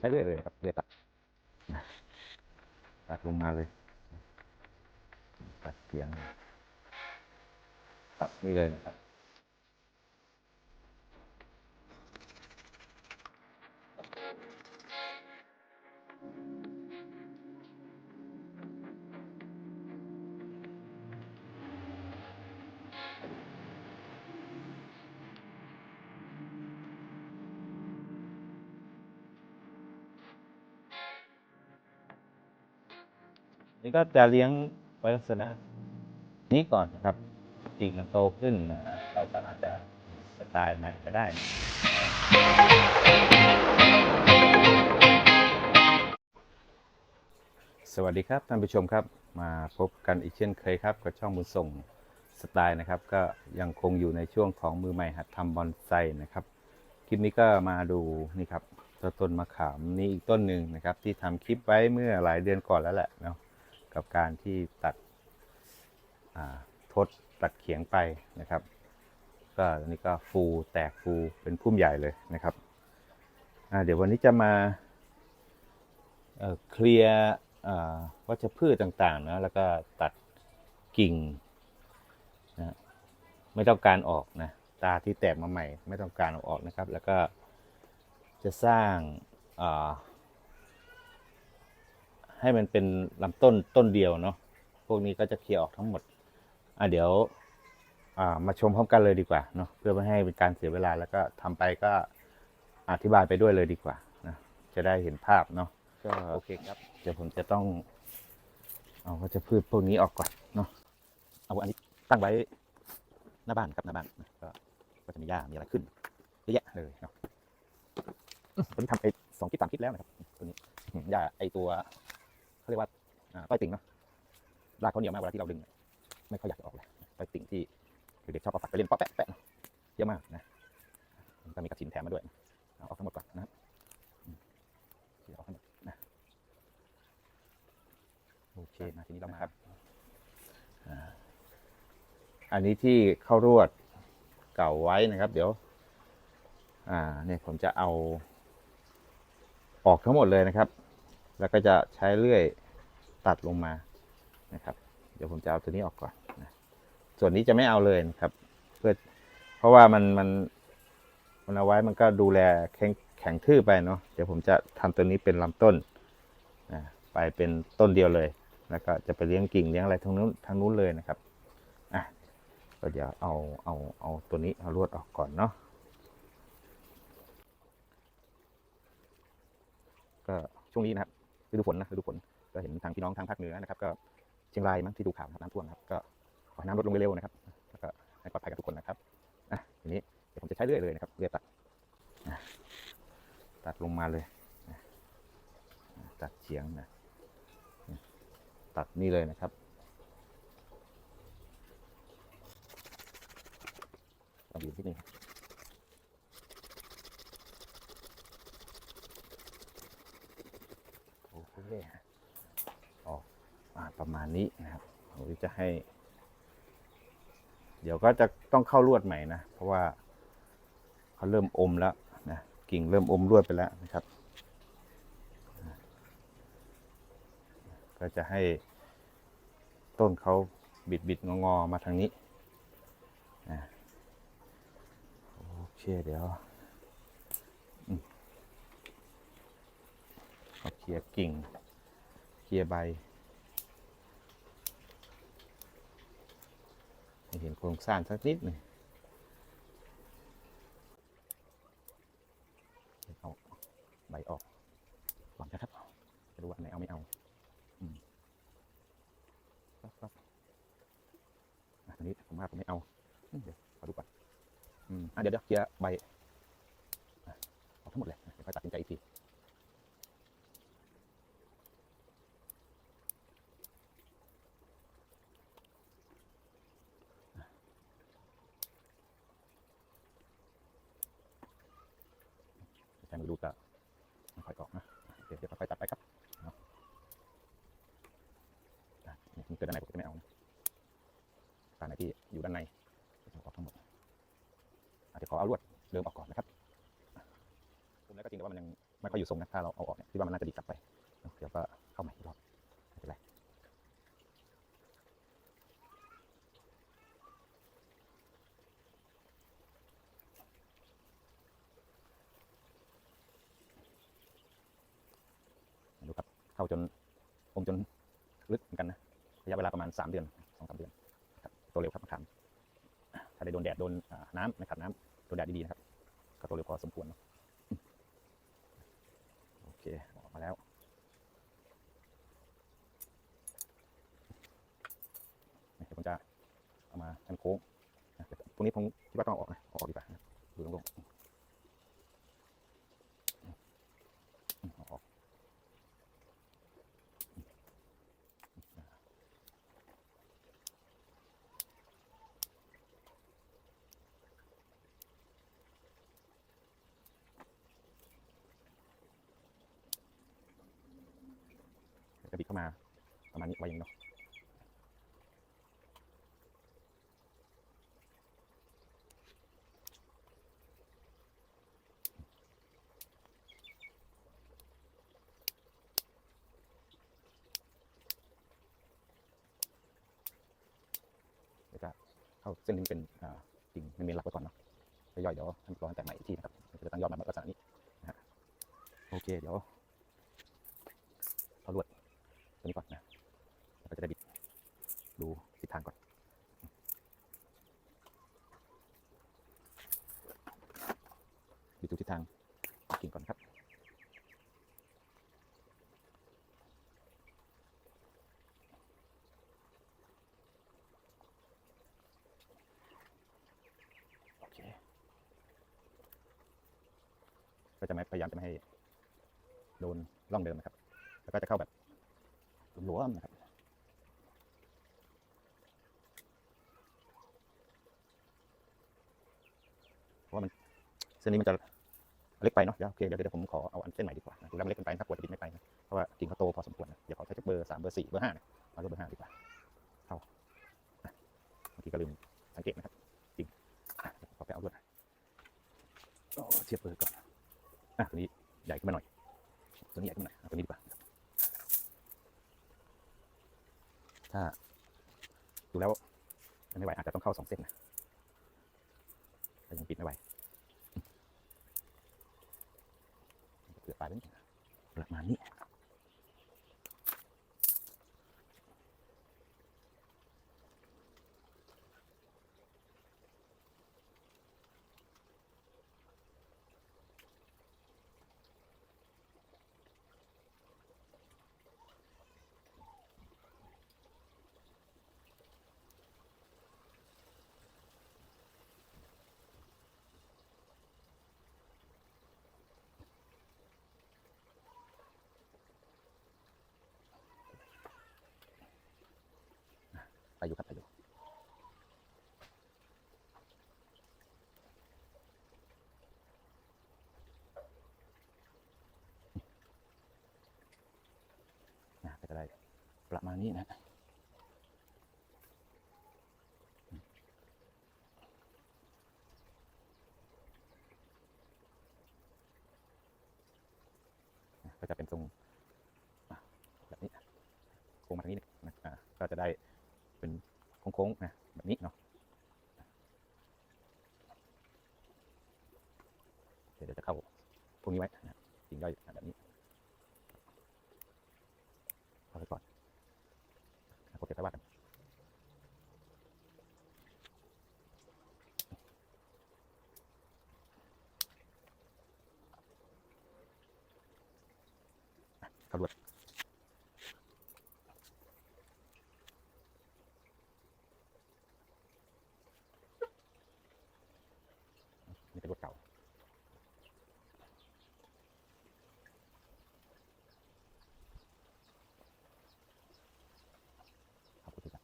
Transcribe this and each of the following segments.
ใช้เรื่อยเลยครับเรื่อยตัดนะตัดลงมาเลย ตัดเสียงตัดนี่เลยนะครับ นี่ก็จะเลี้ยงไว้ลักษณะนี้ก่อนนะครับจริงโตขึ้นเราก็อาจจะสไตล์ใหม่ก็ได้ สวัสดีครับท่านผู้ชมครับ มาพบกันอีกเช่นเคยครับกับช่องบุญส่งสไตล์นะครับ ก็ยังคงอยู่ในช่วงของมือใหม่หัดทำบอนไซนะครับคลิปนี้ก็มาดูนี่ครับต้นต้นมะขามนี่อีกต้นหนึ่งนะครับ ที่ทำคลิปไว้เมื่อหลายเดือนก่อนแล้วแหละเนาะ กับการที่ตัดทดตัดเขียงไปนะครับ ก็นี่ก็ฟูแตกฟูเป็นพุ่มใหญ่เลยนะครับเดี๋ยววันนี้จะมาเคลียร์วัชพืชต่างๆนะแล้วก็ตัดกิ่งนะไม่ต้องการออกนะตาที่แตกมาใหม่ ไม่ต้องการเอาออกนะครับ แล้วก็จะสร้างา ให้มันเป็นลำต้นต้นเดียวเนาะพวกนี้ก็จะเคลียร์ออกทั้งหมดอะเดี๋ยวอ่ามาชมพร้อมกันเลยดีกว่าเนาะเพื่อไม่ให้เป็นการเสียเวลาแล้วก็ทำไปก็อธิบายไปด้วยเลยดีกว่านะจะได้เห็นภาพเนาะก็โอเคครับเดี๋ยวผมจะต้องเอาก็จะพืชพวกนี้ออกก่อนเนาะเอาอันนี้ตั้งไว้หน้าบ้านครับหน้าบ้านนะก็ก็จะมีหญ้ามีอะไรขึ้นเยอะแยะเลยเนาะอื้อตัวนี้ทำไปสองคลิปสามคลิปแล้วนะครับตัวนี้อืมหญ้าไอตัว เขาเรียกว่าอ่าต้อยติ่งเนาะรากเขาเหนียวมากเวลาที่เราดึงเนี่ยไม่ค่อยอยากจะออกเลยต้อยติ่งที่เด็กๆชอบเอาฝักไปเล่นเปาะแปะแปะเนาะเยอะมากนะมันก็มีกระถินแถมมาด้วยเอาออกทั้งหมดก่อนนะครับอืมเดี๋ยวเอาทั้งหมดนะโอเคมาทีนี้เรามาครับอ่าอันนี้ที่เข้ารวดเก่าไว้นะครับ เดี๋ยว อ่าเนี่ยผมจะเอาออกทั้งหมดเลยนะครับ แล้วก็จะใช้เลื่อย ตัดลงมานะครับ เดี๋ยวผมจะเอาตัวนี้ออกก่อนนะส่วนนี้จะไม่เอาเลยนะครับ เพื่อเพราะว่ามันมันมันเอาไว้มันก็ดูแลแข็งแข็งทื่อไปเนาะเดี๋ยวผมจะทำตัวนี้เป็นลำต้นนะไปเป็นต้นเดียวเลย แล้วก็จะไปเลี้ยงกิ่งเลี้ยงอะไรทางนู้นทางนู้นเลยนะครับอะก็เดี๋ยวเอาเอาเอาตัวนี้เอาลวดออกก่อนเนาะก็ช่วงนี้นะครับฤดูฝนนะฤดูฝน ก็เห็นทางพี่น้องทางภาคเหนือนะครับ ก็เชียงรายมั้งที่ดูข่าวนะครับน้ำท่วมครับก็ขอให้น้ำลดลงเร็วๆนะครับแล้วก็ให้ปลอดภัยกับทุกคนนะครับอะทีนี้เดี๋ยวผมจะใช้เลื่อยเลยนะครับเลื่อยตัดอะตัดลงมาเลยอะตัดเฉียงนะตัดนี่เลยนะครับต้อยืนที่นี่โอเค ประมาณนี้นะครับผมจะให้ เดี๋ยวก็จะต้องเข้าลวดใหม่นะ เพราะว่าเขาเริ่มอมแล้วนะกิ่งเริ่มอมลวดไปแล้วนะครับ ก็จะให้ต้นเขาบิดบิดงองอมาทางนี้นะโอเคเดี๋ยวเอาเคลียร์กิ่ง เคลียร์ใบ ให้ เห็นโครงสร้างสักนิดหนึ่งเอาใบออกก่อนนะครับ จะดูว่าไหนเอาไม่เอาอืมครับครับอะอันนี้ผมว่าผมไม่เอา เดี๋ยวขอดูก่อน อืมอะเดี๋ยวเดี๋ยวเคลียร์ใบอออกทั้งหมดเลยเดี๋ยวค่อยตัดสินใจอีกทีู่ด้านในออกทั้งหมดเดี๋ยวขอเอาลวดเดิมออกก่อนนะครับผมแล้วก็จริงแต่ว่ามันยังไม่ค่อยอยู่ทรงนะถ้าเราเอาออกเนี่ยที่ว่ามันน่าจะดีกลับไปเดี๋ยวก็เข้าใหม่อีกรอบไม่เป็นไรดูครับเข้าจนอมจนลึกเหมือนกันนะระยะเวลาประมาณ 3 เดือน ตัวเร็วครับมะขามถ้าได้โดนแดดโดนน้ำไม่ขัดน้ำโดนแดดดีๆนะครับก็โตเร็วพอสมควรเนาะโอเคออกมาแล้วเดี๋ยวผมจะเอามาชันโค้งนะเดี๋ยวตรงนี้ผมคิดว่าต้องออกนะออกดีกว่านะดูตรงๆอืมเอาออกเดี๋ยว จะบิดเข้ามาประมาณนี้ไว้อย่างนี้เนาะเดี๋ยวจะเข้าเส้นนี้เป็นอ่ากิ่งเมนหลักไว้ก่อนเนาะย่อยเดี๋ยวให้มันร้อนแต่ใหม่อีกทีนะครับจะตั้งยอดมาลักษณะนี้นะฮะโอเคเดี๋ยวเอาลวด ตัวนี้ก่อนนะแล้วก็จะได้บิดดูทิศทางก่อนบิดดูทิศทางกิ่งก่อนครับโอเคก็จะไม่พยายามจะไม่ให้โดนร่องเดิมนะครับ แล้วก็จะเข้าแบบ หลวมนะครับเพราะว่ามันเส้นนี้มันจะเล็กไปเนาะเดี๋ยวโอเคเดี๋ยวเดี๋ยวผมขอเอาอันเส้นใหม่ดีกว่านะดูแล้วมันเล็กเกินไปนะครับกลัวจะบิดไม่ไปนะเพราะว่ากิ่งเขาโตพอสมควรนะเดี๋ยวขอใช้สักเบอร์สามเบอร์สี่เบอร์ห้านะเอาเบอร์ห้าดีกว่าเข้านะบางทีก็ลืมสังเกตนะครับกิ่งอะเดี๋ยวผมขอไปเอาลวดโอ้เทียบเบอร์ก่อนอะตัวนี้ใหญ่ขึ้นมาหน่อยตัวนี้ใหญ่ขึ้นมาหน่อยเอาตัวนี้ดีกว่า ถ้าดูแล้วยังไม่ไหวอาจจะต้องเข้าสองเส้นนะแต่ยังปิดไม่ไหวเกือบไปแล้วนี่ประมาณนี้ ไปอยู่ครับไปอยู่นะก็จะได้ ประมาณนี้นะก็จะเป็นทรงแบบนี้โค้งมาทางนี้นะอะก็จะได้เป็นโค้งๆนะแบบนี้เนาะเดี๋ยวจะเข้าพวกนี้ไว้นะกิ่งย่อยแบบนี้เข้าไปก่อน นะโอเคไปว่ากันอะเข้าลวด นี่เป็นรถเก่า ขอบคุณครับ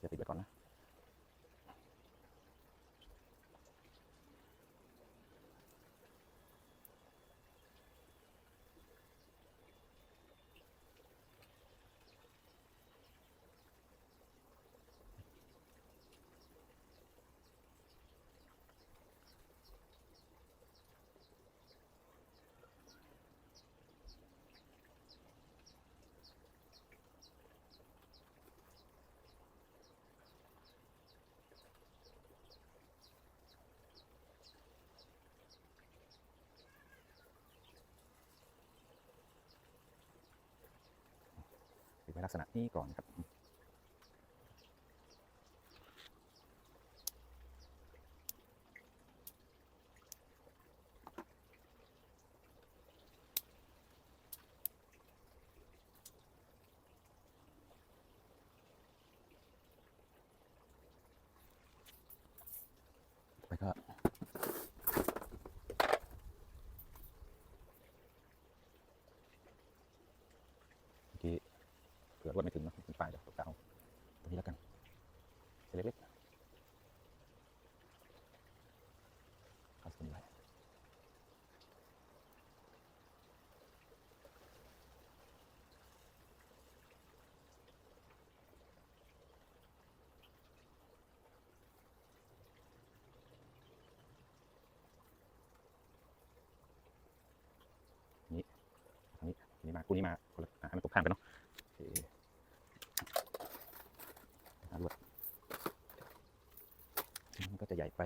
ก็จะติดไว้ก่อนนะ ลักษณะนี้ก่อนครับ ไปก็เมื่อกี้เผื่อรวดไม่ถึงเนอะเป็นปลายเดี๋ยวตกเอาตรงนี้แล้วกันเส้นเล็กๆเอาเส้นนี้ไว้ทางนี้ทางนี้มา คู่นี้มาคนละอะให้มันตกข้างกันเนาะโอารวดมันก็จะใหญ่ไป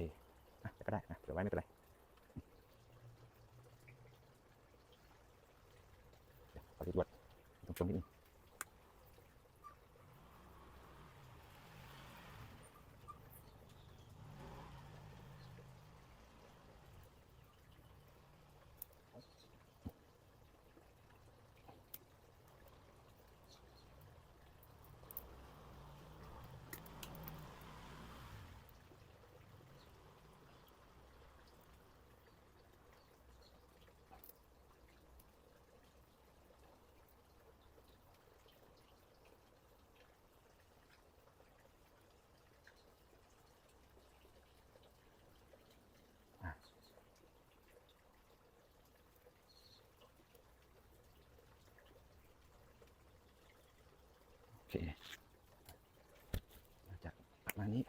อะแต่ก็ได้นะเผื่อไว้ไม่เป็นไรขอดูรวดตรงช่วงนี้ง โอเคมาจากประมา ณนี้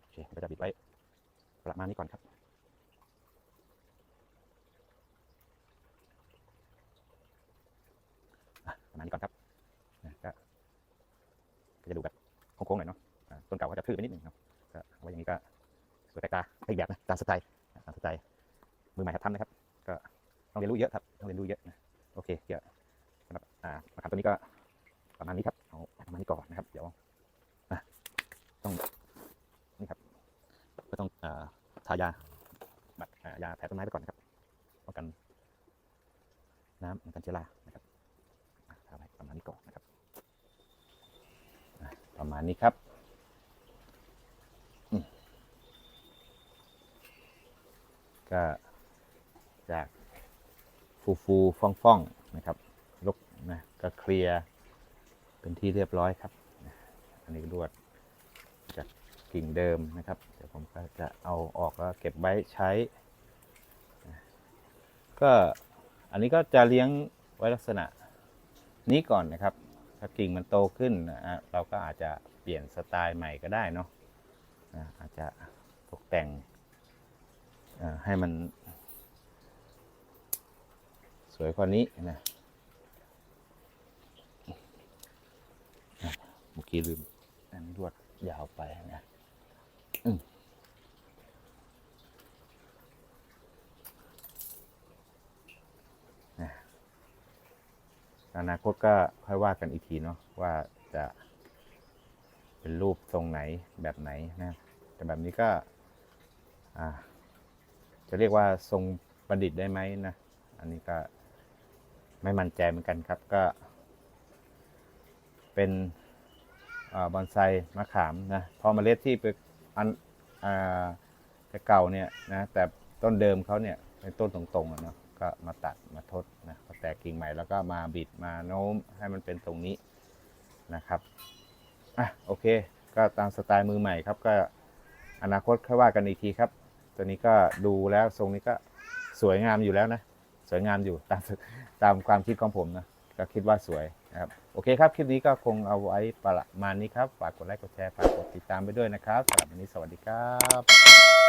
โอเคเราจะบิดไว้ประมาณนี้ก่อนครับ อะประ มานี้ก่อนครับก็จะดูแบบโค้งๆหน่อยเนาะต้นเก่าก็จะทื่อไปนิดหนึ่งเนาะก็เอาไว้อย่างนี้ก็สวยแปลกตาอีกแบบนะตามสไตล์อะตามสไตล์มือใหม่หัดทำนะครับ ก็ต้องเรียนรู้เยอะครับต้องเรียนรู้เยอะนะโอเคเดี๋ยวสำหรับอ่ามะขามตัวนี้ก็ประมาณนี้ครับเอาประมาณนี้ก่อนนะครับ เดี๋ยวอะต้องนี่ครับ ก็ต้องเอ่อทายาบัตรเอ่อยาแผลต้นไม้ไปก่อนนะครับป้องกันน้ำป้องกันเชื้อรานะครับอะทาไว้ประมาณนี้ก่อนนะครับอะ ประมาณนี้ครับก็จากฟูฟูฟ่องฟ่องนะครับลกนะก็เคลียร์เป็นที่เรียบร้อยครับ อันนี้รวดจากกิ่งเดิมนะครับ เดี๋ยวผมก็จะเอาออกแล้วเก็บไว้ใช้ ก็อันนี้ก็จะเลี้ยงไว้ลักษณะนี้ก่อนนะครับ ถ้ากิ่งมันโตขึ้นนะเราก็อาจจะเปลี่ยนสไตล์ใหม่ก็ได้เนาะอาจจะตกแต่งให้มัน สวยกว่านี้นะเมื่อกี้ลืมอันรวดยาวไปนะอ อนาคตก็ค่อยว่ากันอีกทีเนาะว่าจะเป็นรูปทรงไหนแบบไหนนะแต่แบบนี้ก็จะเรียกว่าทรงประดิษฐ์ได้ไหมนะอันนี้ก็ไม่มั่นใจเหมือนกันครับก็ เป็นอบอนไซมะขามนะพอเมล็ดที่ไปอันอ่าจะเก่าเนี่ยนะแต่ต้นเดิมเขาเนี่ยเป็นต้นตรงๆอะเนาะ ก็มาตัดมาทดนะก็แตกกิ่งใหม่แล้วก็มาบิดมาโน้มให้มันเป็นตรงนี้นะครับอะโอเค ก็ตามสไตล์มือใหม่ครับ ก็อนาคตค่อยว่ากันอีกทีครับ ตัวนี้ก็ดูแล้วทรงนี้ก็สวยงามอยู่แล้วนะ สวยงามอยู่ตามตามความคิดของผมนะก็คิดว่าสวยนะครับโอเคครับ คลิปนี้ก็คงเอาไว้ประมาณนี้ครับ ฝากกดไลค์กดแชร์ฝากกดติดตามไปด้วยนะครับสำหรับวันนี้สวัสดีครับ